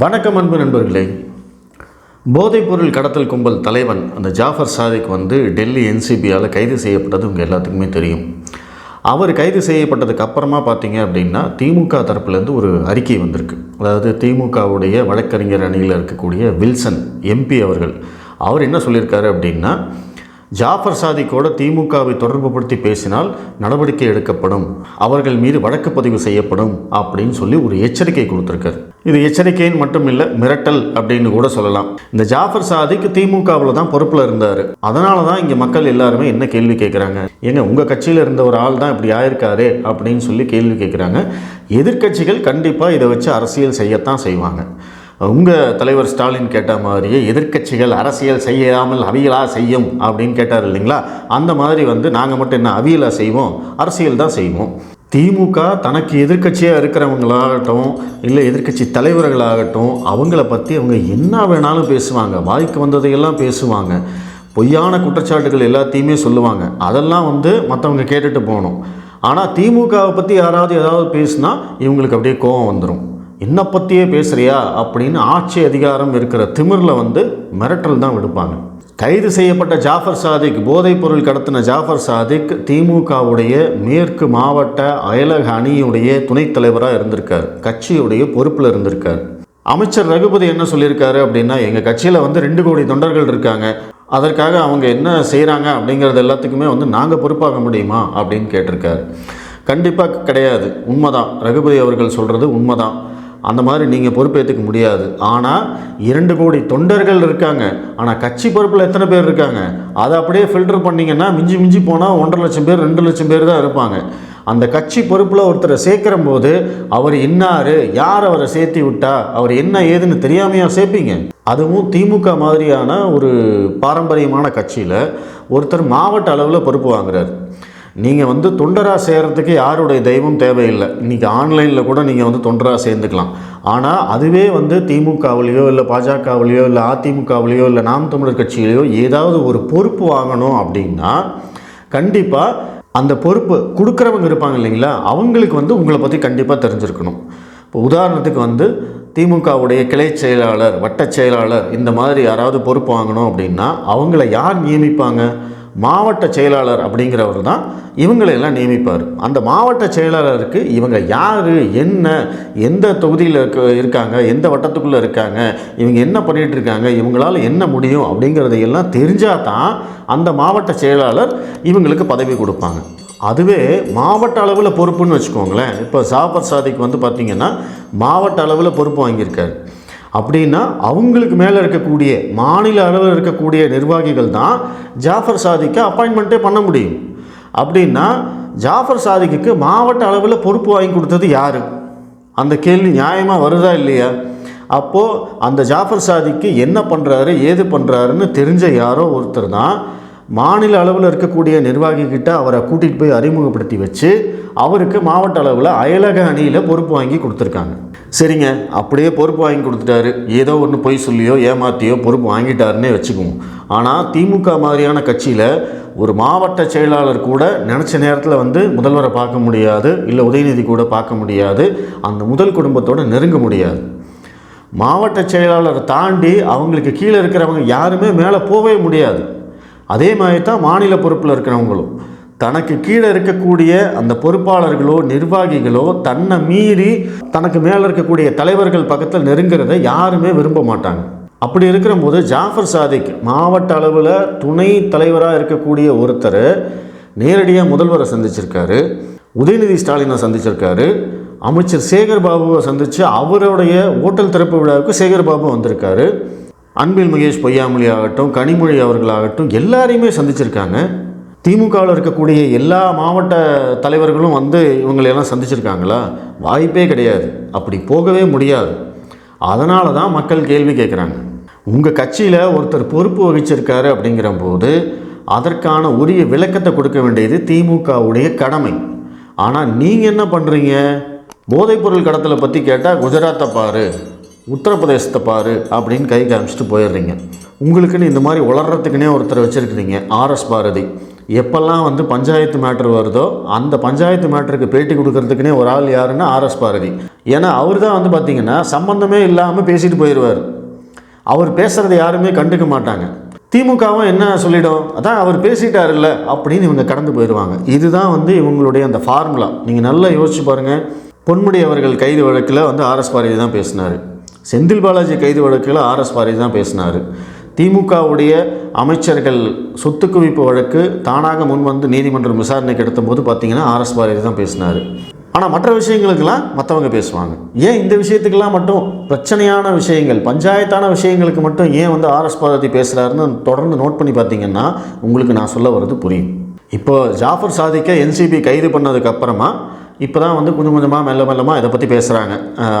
வணக்கம் அன்பு நண்பர்களே. போதைப்பொருள் கடத்தல் கும்பல் தலைவன் அந்த ஜாஃபர் சாதிக் வந்து டெல்லி என்சிபியால் கைது செய்யப்பட்டது உங்கள் எல்லாத்துக்குமே தெரியும். அவர் கைது செய்யப்பட்டதுக்கு அப்புறமா பார்த்தீங்க அப்படின்னா திமுக தரப்புலேருந்து ஒரு அறிக்கை வந்திருக்கு. அதாவது திமுகவுடைய வழக்கறிஞர் அணியில் இருக்கக்கூடிய வில்சன் எம்பி அவர்கள். அவர் என்ன சொல்லியிருக்காரு அப்படின்னா ஜாஃபர் சாதிக்கோட திமுகவை தொடர்புபடுத்தி பேசினால் நடவடிக்கை எடுக்கப்படும். அவர்கள் மீது வழக்கு பதிவு செய்யப்படும் அப்படின்னு சொல்லி ஒரு எச்சரிக்கை கொடுத்துருக்காரு. இது எச்சரிக்கைன்னு மட்டும் இல்லை மிரட்டல் அப்படின்னு கூட சொல்லலாம். இந்த ஜாஃபர் சாதிக்கு திமுகவில் தான் பொறுப்பில் இருந்தார். அதனால தான் இங்கே மக்கள் எல்லாருமே என்ன கேள்வி கேட்குறாங்க ஏங்க உங்கள் கட்சியில் இருந்த ஒரு ஆள் தான் இப்படி ஆயிருக்காரு அப்படின்னு சொல்லி கேள்வி கேட்குறாங்க எதிர்க்கட்சிகள் கண்டிப்பாக இதை வச்சு அரசியல் செய்யத்தான் செய்வாங்க. உங்கள் தலைவர் ஸ்டாலின் கேட்ட மாதிரியே எதிர்க்கட்சிகள் அரசியல் செய்யாமல் அவியலாக செய்யும் அப்படின்னு கேட்டார் இல்லைங்களா? அந்த மாதிரி வந்து நாங்கள் மட்டும் என்ன அவியலாக செய்வோம்? அரசியல் தான் செய்வோம். திமுக தனக்கு எதிர்க்கட்சியாக இருக்கிறவங்களாகட்டும் இல்லை எதிர்க்கட்சி தலைவர்களாகட்டும் அவங்கள பற்றி அவங்க என்ன வேணாலும் பேசுவாங்க. வாய்க்கு வந்ததையெல்லாம் பேசுவாங்க. பொய்யான குற்றச்சாட்டுகள் எல்லாத்தையுமே சொல்லுவாங்க. அதெல்லாம் வந்து மற்றவங்க கேட்டுட்டு போகணும். ஆனால் திமுகவை பற்றி யாராவது ஏதாவது பேசுனா இவங்களுக்கு அப்படியே கோபம் வந்துடும் என்னை பற்றியே பேசுகிறியா அப்படின்னு ஆட்சி அதிகாரம் இருக்கிற திமிரில் வந்து மிரட்டல் தான் விடுப்பாங்க. கைது செய்யப்பட்ட ஜாஃபர் சாதிக் போதைப் பொருள் கடத்தின ஜாஃபர் சாதிக் திமுகவுடைய மேற்கு மாவட்ட அயலக அணியுடைய துணைத் தலைவராக இருந்திருக்கார். கட்சியுடைய பொறுப்பில் இருந்திருக்கார். அமைச்சர் ரகுபதி என்ன சொல்லியிருக்காரு அப்படின்னா எங்கள் கட்சியில் வந்து ரெண்டு கோடி தொண்டர்கள் இருக்காங்க. அதற்காக அவங்க என்ன செய்கிறாங்க அப்படிங்கிறது எல்லாத்துக்குமே வந்து நாங்கள் பொறுப்பாக முடியுமா அப்படின்னு கேட்டிருக்காரு. கண்டிப்பாக கிடையாது. உண்மைதான். ரகுபதி அவர்கள் சொல்கிறது உண்மைதான். அந்த மாதிரி நீங்கள் பொறுப்பேற்றுக்க முடியாது. ஆனால் இரண்டு கோடி தொண்டர்கள் இருக்காங்க. ஆனால் கட்சி பொறுப்பில் எத்தனை பேர் இருக்காங்க? அதை அப்படியே ஃபில்டர் பண்ணிங்கன்னா மிஞ்சி மிஞ்சி போனால் ஒன்றரை லட்சம் பேர் ரெண்டு லட்சம் பேர் தான் இருப்பாங்க. அந்த கட்சி பொறுப்பில் ஒருத்தரை சேர்க்கிற போது அவர் இன்னார் யார் அவரை சேர்த்தி விட்டா அவர் என்ன ஏதுன்னு தெரியாமையா சேர்ப்பீங்க? அதுவும் திமுக மாதிரியான ஒரு பாரம்பரியமான கட்சியில் ஒருத்தர் மாவட்ட அளவில் பொறுப்பு வாங்குறாரு. நீங்கள் வந்து தொண்டராக சேர்கிறதுக்கு யாருடைய தெய்வம் தேவையில்லை. இன்றைக்கி ஆன்லைனில் கூட நீங்கள் வந்து தொண்டராக சேர்ந்துக்கலாம். ஆனால் அதுவே வந்து திமுகவுலேயோ இல்லை பாஜகவிலையோ இல்லை அதிமுகவிலையோ இல்லை நாம் தமிழர் கட்சியிலையோ ஏதாவது ஒரு பொறுப்பு வாங்கணும் அப்படின்னா கண்டிப்பாக அந்த பொறுப்பு கொடுக்குறவங்க இருப்பாங்க இல்லைங்களா? அவங்களுக்கு வந்து உங்களை பற்றி கண்டிப்பாக தெரிஞ்சிருக்கணும். இப்போ உதாரணத்துக்கு வந்து திமுகவுடைய கிளை செயலாளர் வட்டச் செயலாளர் இந்த மாதிரி யாராவது பொறுப்பு வாங்கணும் அப்படின்னா அவங்கள யார் நியமிப்பாங்க? மாவட்ட செயலாளர் அப்படிங்கிறவர் தான் இவங்களையெல்லாம் நியமிப்பார். அந்த மாவட்ட செயலாளருக்கு இவங்க யார் என்ன எந்த தொகுதியில் இருக்க இருக்காங்க எந்த வட்டத்துக்குள்ளே இருக்காங்க இவங்க என்ன பண்ணிகிட்டு இருக்காங்க இவங்களால் என்ன முடியும் அப்படிங்கிறதையெல்லாம் தெரிஞ்சால் தான் அந்த மாவட்ட செயலாளர் இவங்களுக்கு பதவி கொடுப்பாங்க. அதுவே மாவட்ட அளவில் பொறுப்புன்னு வச்சுக்கோங்களேன். இப்போ ஜாஃபர் சாதிக்கு வந்து பார்த்திங்கன்னா மாவட்ட அளவில் பொறுப்பு வாங்கியிருக்காரு. அப்படின்னா அவங்களுக்கு மேலே இருக்கக்கூடிய மாநில அளவில் இருக்கக்கூடிய நிர்வாகிகள் தான் ஜாஃபர் சாதிக்கு அப்பாயின்மெண்ட்டே பண்ண முடியும். அப்படின்னா ஜாஃபர் சாதிக்கு மாவட்ட அளவில் பொறுப்பு வாங்கி கொடுத்தது யார்? அந்த கேள்வி நியாயமாக வருதா இல்லையா? அப்போது அந்த ஜாஃபர் சாதிக்கு என்ன பண்ணுறாரு ஏது பண்ணுறாருன்னு தெரிஞ்ச யாரோ ஒருத்தர் தான் மாநில அளவில் இருக்கக்கூடிய நிர்வாகிகிட்ட அவரை கூட்டிகிட்டு போய் அறிமுகப்படுத்தி வச்சு அவருக்கு மாவட்ட அளவில் அயலக அணியில் பொறுப்பு வாங்கி கொடுத்துருக்காங்க. சரிங்க அப்படியே பொறுப்பு வாங்கி கொடுத்துட்டாரு. ஏதோ ஒன்று பொய் சொல்லியோ ஏமாத்தியோ பொறுப்பு வாங்கிட்டாருன்னே வச்சுக்குவோம். ஆனால் திமுக மாதிரியான கட்சியில் ஒரு மாவட்ட செயலாளர் கூட நினச்ச நேரத்தில் வந்து முதல்வரை பார்க்க முடியாது இல்லை உதயநிதி கூட பார்க்க முடியாது அந்த முதல் குடும்பத்தோடு நெருங்க முடியாது. மாவட்ட செயலாளர் தாண்டி அவங்களுக்கு கீழே இருக்கிறவங்க யாருமே மேலே போகவே முடியாது. அதே மாதிரி தான் மாநில பொறுப்பில் இருக்கிறவங்களும். தனக்கு கீழே இருக்கக்கூடிய அந்த பொறுப்பாளர்களோ நிர்வாகிகளோ தன்னை மீறி தனக்கு மேலே இருக்கக்கூடிய தலைவர்கள் பக்கத்தில் நெருங்கிறத யாருமே விரும்ப மாட்டாங்க. அப்படி இருக்கிற போது ஜாஃபர் சாதிக் மாவட்ட அளவில் துணை தலைவராக இருக்கக்கூடிய ஒருத்தர் நேரடியாக முதல்வரை சந்திச்சிருக்காரு உதயநிதி ஸ்டாலினை சந்திச்சிருக்காரு அமைச்சர் சேகர் பாபுவை சந்தித்து அவருடைய ஓட்டல் திறப்பு விழாவுக்கு சேகர் பாபு வந்திருக்காரு. அன்பில் மகேஷ் பொய்யாமொழி ஆகட்டும் கனிமொழி அவர்களாகட்டும் எல்லாரையுமே சந்திச்சிருக்காங்க. திமுகவில் இருக்கக்கூடிய எல்லா மாவட்ட தலைவர்களும் வந்து இவங்களையெல்லாம் சந்திச்சிருக்காங்களா? வாய்ப்பே கிடையாது. அப்படி போகவே முடியாது. அதனால தான் மக்கள் கேள்வி கேட்குறாங்க. உங்கள் கட்சியில் ஒருத்தர் பொறுப்பு வகிச்சிருக்காரு அப்படிங்கிற போது அதற்கான உரிய விளக்கத்தை கொடுக்க வேண்டியது திமுகவுடைய கடமை. ஆனால் நீங்கள் என்ன பண்ணுறீங்க போதைப்பொருள் கடத்தலை பற்றி கேட்டால் குஜராத்தை பாரு உத்தரப்பிரதேசத்தை பாரு அப்படின்னு கை காமிச்சிட்டு போயிடுறீங்க. உங்களுக்குன்னு இந்த மாதிரி உளறத்துக்குனே ஒருத்தர் வச்சுருக்கிறீங்க. ஆர்எஸ் பாரதி. எப்பெல்லாம் வந்து பஞ்சாயத்து மேட்ரு வருதோ அந்த பஞ்சாயத்து மேட்டருக்கு பேட்டி கொடுக்கறதுக்குனே ஒரு ஆள் யாருன்னா ஆர்எஸ் பாரதி. ஏன்னா அவர் தான் வந்து பார்த்திங்கன்னா சம்மந்தமே இல்லாமல் பேசிட்டு போயிடுவார் அவர் பேசுகிறத யாருமே கண்டுக்க மாட்டாங்க. திமுகவும் என்ன சொல்லிடும்? அதான் அவர் பேசிட்டாருல்ல அப்படின்னு இவங்க கடந்து போயிடுவாங்க இதுதான் வந்து இவங்களுடைய அந்த ஃபார்முலா நீங்கள் நல்லா யோசிச்சு பாருங்கள் பொன்முடி அவர்கள் கைது வழக்கில் வந்து ஆர்எஸ் பாரதி தான் பேசினார். செந்தில் பாலாஜி கைது வழக்கில் ஆர்எஸ் பாரதி தான் பேசினார். திமுகவுடைய அமைச்சர்கள் சொத்து குவிப்பு வழக்கு தானாக முன்வந்து நீதிமன்றம் விசாரணைக்கு எடுத்தபோது பார்த்தீங்கன்னா ஆர்எஸ் பாரதி தான் பேசினார். ஆனால் மற்ற விஷயங்களுக்கெல்லாம் மற்றவங்க பேசுவாங்க. ஏன் இந்த விஷயத்துக்கெல்லாம் மட்டும் பிரச்சனையான விஷயங்கள் பஞ்சாயத்தான விஷயங்களுக்கு மட்டும் ஏன் வந்து ஆர்எஸ் பாரதி பேசுகிறாருன்னு தொடர்ந்து நோட் பண்ணி பார்த்தீங்கன்னா உங்களுக்கு நான் சொல்ல வர்றது புரியும். இப்போ ஜாஃபர் சாதிக்க என்சிபி கைது பண்ணதுக்கப்புறமா இப்போ தான் வந்து கொஞ்சம் கொஞ்சமாக மெல்ல மெல்லமாக இதை பற்றி பேசுகிறாங்க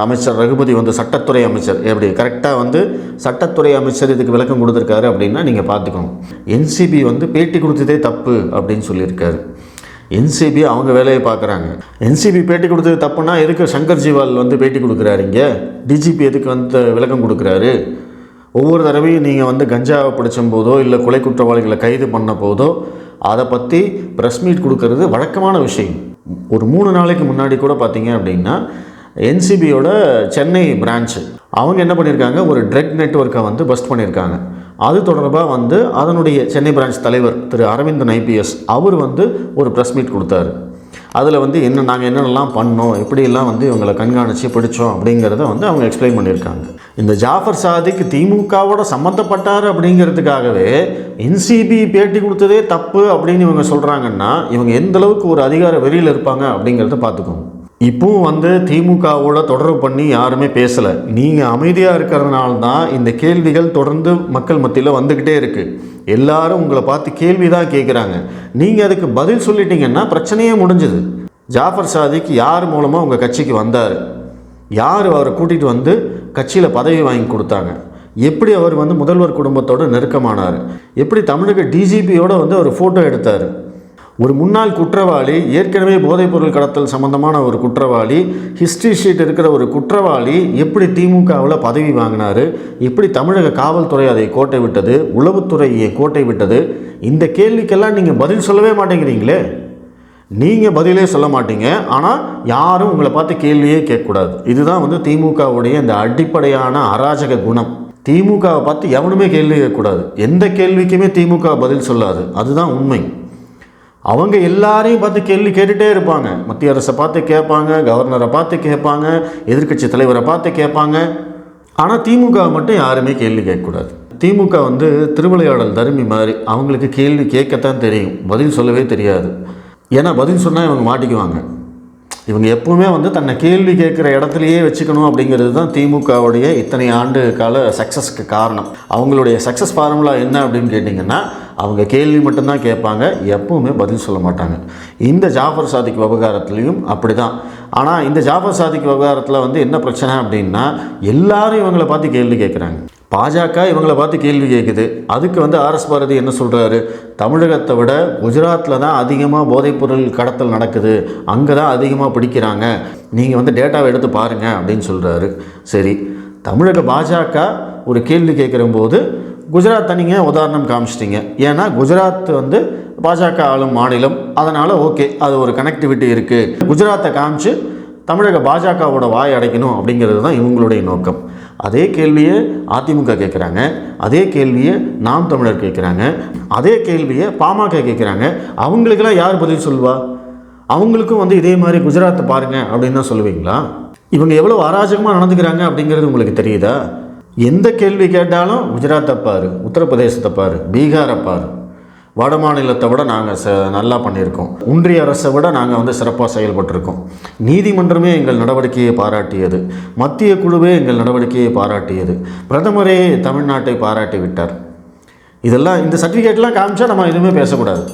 அமைச்சர் ரகுபதி வந்து சட்டத்துறை அமைச்சர். எப்படி? கரெக்டாக வந்து சட்டத்துறை அமைச்சர் இதுக்கு விளக்கம் கொடுத்துருக்காரு அப்படின்னா நீங்கள் பார்த்துக்கோங்க. என்சிபி வந்து பேட்டி கொடுத்ததே தப்பு அப்படின்னு சொல்லியிருக்காரு. என்சிபி அவங்க வேலையை பார்க்குறாங்க. என்சிபி பேட்டி கொடுத்தது தப்புனா எதுக்கு சங்கர் ஜிவால் வந்து பேட்டி கொடுக்குறாரு இங்கே? டிஜிபி எதுக்கு வந்து விளக்கம் கொடுக்குறாரு? ஒவ்வொரு தடவையும் நீங்கள் வந்து கஞ்சாவை பிடிச்சும் போதோ இல்லை கொலை குற்றவாளிகளை கைது பண்ண போதோ அதை பற்றி ப்ரெஸ் மீட் கொடுக்கறது வழக்கமான விஷயம். ஒரு மூணு நாளைக்கு முன்னாடி கூட பார்த்தீங்க அப்படின்னா என்சிபியோட சென்னை பிரான்ச்சு அவங்க என்ன பண்ணியிருக்காங்க? ஒரு ட்ரக் நெட்வொர்க்கை வந்து பஸ்ட் பண்ணியிருக்காங்க. அது தொடர்பாக வந்து அதனுடைய சென்னை பிரான்ச் தலைவர் திரு அரவிந்தன் ஐபிஎஸ் அவர் வந்து ஒரு ப்ரெஸ் மீட் கொடுத்தாரு. அதில் வந்து என்ன நாங்கள் என்னென்னலாம் பண்ணோம் எப்படியெல்லாம் வந்து இவங்களை கண்காணித்து பிடிச்சோம் அப்படிங்கிறத வந்து அவங்க எக்ஸ்பிளைன் பண்ணியிருக்காங்க. இந்த ஜாஃபர் சாதிக்கு திமுகவோட சம்மந்தப்பட்டார் அப்படிங்கிறதுக்காகவே என்சிபி பேட்டி கொடுத்ததே தப்பு அப்படின்னு இவங்க சொல்கிறாங்கன்னா இவங்க எந்தளவுக்கு ஒரு அதிகார வெறியில் இருப்பாங்க அப்படிங்கிறத பார்த்துக்கோங்க. இப்பவும் வந்து திமுகவோட தொடர்பு பண்ணி யாருமே பேசலை. நீங்கள் அமைதியாக இருக்கிறதுனால தான் இந்த கேள்விகள் தொடர்ந்து மக்கள் மத்தியில் வந்துக்கிட்டே இருக்குது எல்லாரும் உங்களை பார்த்து கேள்வி தான் கேட்குறாங்க நீங்கள் அதுக்கு பதில் சொல்லிட்டீங்கன்னா பிரச்சனையே முடிஞ்சுது. ஜாஃபர் சாதிக் யார் மூலமாக உங்கள் கட்சிக்கு வந்தார்? யார் அவரை கூட்டிகிட்டு வந்து கட்சியில் பதவி வாங்கி கொடுத்தாங்க? எப்படி அவர் வந்து முதல்வர் குடும்பத்தோட நெருக்கமானார்? எப்படி தமிழக டிஜிபியோடு வந்து ஒரு ஃபோட்டோ எடுத்தார்? ஒரு முன்னாள் குற்றவாளி ஏற்கனவே போதைப்பொருள் கடத்தல் சம்பந்தமான ஒரு குற்றவாளி ஹிஸ்ட்ரி ஷீட் இருக்கிற ஒரு குற்றவாளி எப்படி திமுகவில் பதவி வாங்கினார் எப்படி தமிழக காவல்துறை அதை கோட்டை விட்டது உளவுத்துறையை கோட்டை விட்டது இந்த கேள்விக்கெல்லாம் நீங்கள் பதில் சொல்லவே மாட்டேங்கிறீங்களே. நீங்கள் பதிலே சொல்ல மாட்டீங்க. ஆனால் யாரும் உங்களை பார்த்து கேள்வியே கேட்கக்கூடாது. இதுதான் வந்து திமுகவுடைய இந்த அடிப்படையான அராஜக குணம். திமுகவை பார்த்து எவனுமே கேள்வி கேட்கக்கூடாது. எந்த கேள்விக்குமே திமுக பதில் சொல்லாது. அதுதான் உண்மை. அவங்க எல்லாரையும் பார்த்து கேள்வி கேட்டுகிட்டே இருப்பாங்க. மத்திய அரசை பார்த்து கேட்பாங்க கவர்னரை பார்த்து கேட்பாங்க எதிர்க்கட்சி தலைவரை பார்த்து கேட்பாங்க. ஆனால் திமுக மட்டும் யாருமே கேள்வி கேட்கக்கூடாது. திமுக வந்து திருவிளையாடல் தருமி மாதிரி அவங்களுக்கு கேள்வி கேட்கத்தான் தெரியும். பதில் சொல்லவே தெரியாது. ஏன்னா பதில் சொன்னால் இவங்க மாட்டிக்குவாங்க. இவங்க எப்பவுமே வந்து தன்னை கேள்வி கேட்குற இடத்துலையே வச்சுக்கணும் அப்படிங்கிறது தான் திமுகவுடைய இத்தனை ஆண்டு கால சக்ஸஸ்க்கு காரணம். அவங்களுடைய சக்ஸஸ் ஃபார்முலா என்ன அப்படின்னு கேட்டிங்கன்னா அவங்க கேள்வி மட்டும்தான் கேட்பாங்க எப்பவுமே பதில் சொல்ல மாட்டாங்க. இந்த ஜாஃபர் சாதிக் விவகாரத்துலேயும் அப்படி தான் ஆனால் இந்த ஜாஃபர் சாதிக் விவகாரத்தில் வந்து என்ன பிரச்சனை அப்படின்னா எல்லாரும் இவங்களை பார்த்து கேள்வி கேட்குறாங்க. பாஜக இவங்களை பார்த்து கேள்வி கேட்குது அதுக்கு வந்து ஆர்எஸ் பாரதி என்ன சொல்கிறாரு தமிழகத்தை விட குஜராத்தில் தான் அதிகமாக போதைப்பொருள் கடத்தல் நடக்குது. அங்கே தான் அதிகமாக பிடிக்கிறாங்க. நீங்கள் வந்து டேட்டாவை எடுத்து பாருங்கள் அப்படின்னு சொல்கிறாரு சரி தமிழக பாஜக ஒரு கேள்வி கேட்குற போது குஜராத் நீங்கள் உதாரணம் காமிச்சிட்டிங்க. ஏன்னா குஜராத் வந்து பாஜக ஆளும் மாநிலம். அதனால் ஓகே அது ஒரு கனெக்டிவிட்டி இருக்குது குஜராத்தை காமிச்சு தமிழக பாஜகவோட வாய் அடைக்கணும் அப்படிங்கிறது தான் இவங்களுடைய நோக்கம். அதே கேள்வியை அதிமுக கேட்குறாங்க அதே கேள்வியை நாம் தமிழர் கேட்குறாங்க அதே கேள்வியை பாமக கேட்குறாங்க. அவங்களுக்கெல்லாம் யார் பதில் சொல்லுவா? அவங்களுக்கும் வந்து இதே மாதிரி குஜராத்தை பாருங்க அப்படின்னு தான் சொல்லுவீங்களா? இவங்க எவ்வளோ அராஜகமாக நடந்துக்கிறாங்க அப்படிங்கிறது உங்களுக்கு தெரியுதா? எந்த கேள்வி கேட்டாலும் குஜராத்தை பாரு உத்தரப்பிரதேசத்தை பாரு பீகாரை பாரு வட மாநிலத்தை விட நாங்கள் ச நல்லா பண்ணியிருக்கோம். ஒன்றிய அரசை விட நாங்கள் வந்து சிறப்பாக செயல்பட்டிருக்கோம். நீதிமன்றமே எங்கள் நடவடிக்கையை பாராட்டியது. மத்திய குழுவே எங்கள் நடவடிக்கையை பாராட்டியது. பிரதமரே தமிழ்நாட்டை பாராட்டி விட்டார். இதெல்லாம் இந்த சர்டிஃபிகேட்லாம் காமிச்சா நம்ம எதுவுமே பேசக்கூடாது.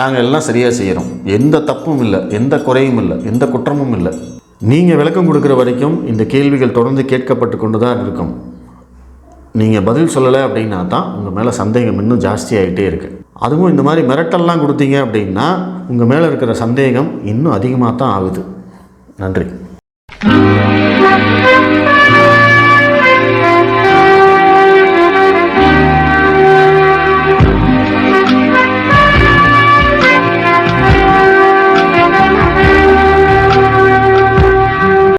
நாங்கள் எல்லாம் சரியாக செய்கிறோம் எந்த தப்பும் இல்லை எந்த குறையும் இல்லை எந்த குற்றமும் இல்லை. நீங்கள் விளக்கம் கொடுக்குற வரைக்கும் இந்த கேள்விகள் தொடர்ந்து கேட்கப்பட்டு கொண்டு தான் இருக்கும். நீங்கள் பதில் சொல்லலை அப்படின்னா தான் உங்கள் மேலே சந்தேகம் இன்னும் ஜாஸ்தியாகிட்டே இருக்குது அதுவும் இந்த மாதிரி மிரட்டல்லாம் கொடுத்தீங்க அப்படின்னா உங்கள் மேலே இருக்கிற சந்தேகம் இன்னும் அதிகமாக தான் ஆகுது. நன்றி.